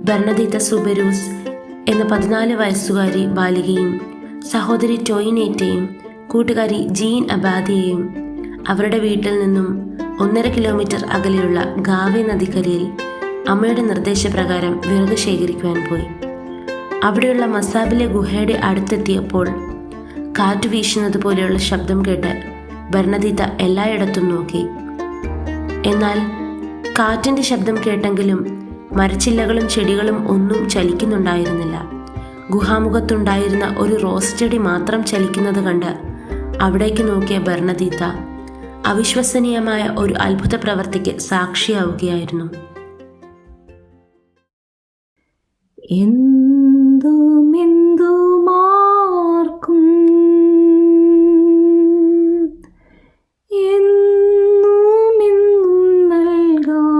ബർണദീത്ത സുബരൂസ് എന്ന പതിനാല് വയസ്സുകാരി ബാലികയും സഹോദരി ടോയിനേറ്റയും കൂട്ടുകാരി ജീൻ അബാദിയെയും അവരുടെ വീട്ടിൽ നിന്നും ഒന്നര കിലോമീറ്റർ അകലെയുള്ള ഗാവെ നദിക്കരയിൽ അമ്മയുടെ നിർദ്ദേശപ്രകാരം വിറക് ശേഖരിക്കുവാൻ പോയി. അവിടെയുള്ള മസാബിലെ ഗുഹയുടെ അടുത്തെത്തിയപ്പോൾ കാറ്റ് വീശുന്നത് പോലെയുള്ള ശബ്ദം കേട്ട് ബർണദീത്ത എല്ലായിടത്തും നോക്കി. എന്നാൽ കാറ്റിന്റെ ശബ്ദം കേട്ടെങ്കിലും മരച്ചില്ലകളും ചെടികളും ഒന്നും ചലിക്കുന്നുണ്ടായിരുന്നില്ല. ഗുഹാമുഖത്തുണ്ടായിരുന്ന ഒരു റോസ് ചെടി മാത്രം ചലിക്കുന്നത് കണ്ട് അവിടേക്ക് നോക്കിയ ഭരണതീത്ത അവിശ്വസനീയമായ ഒരു അത്ഭുത പ്രവർത്തിക്ക് സാക്ഷിയാവുകയായിരുന്നു.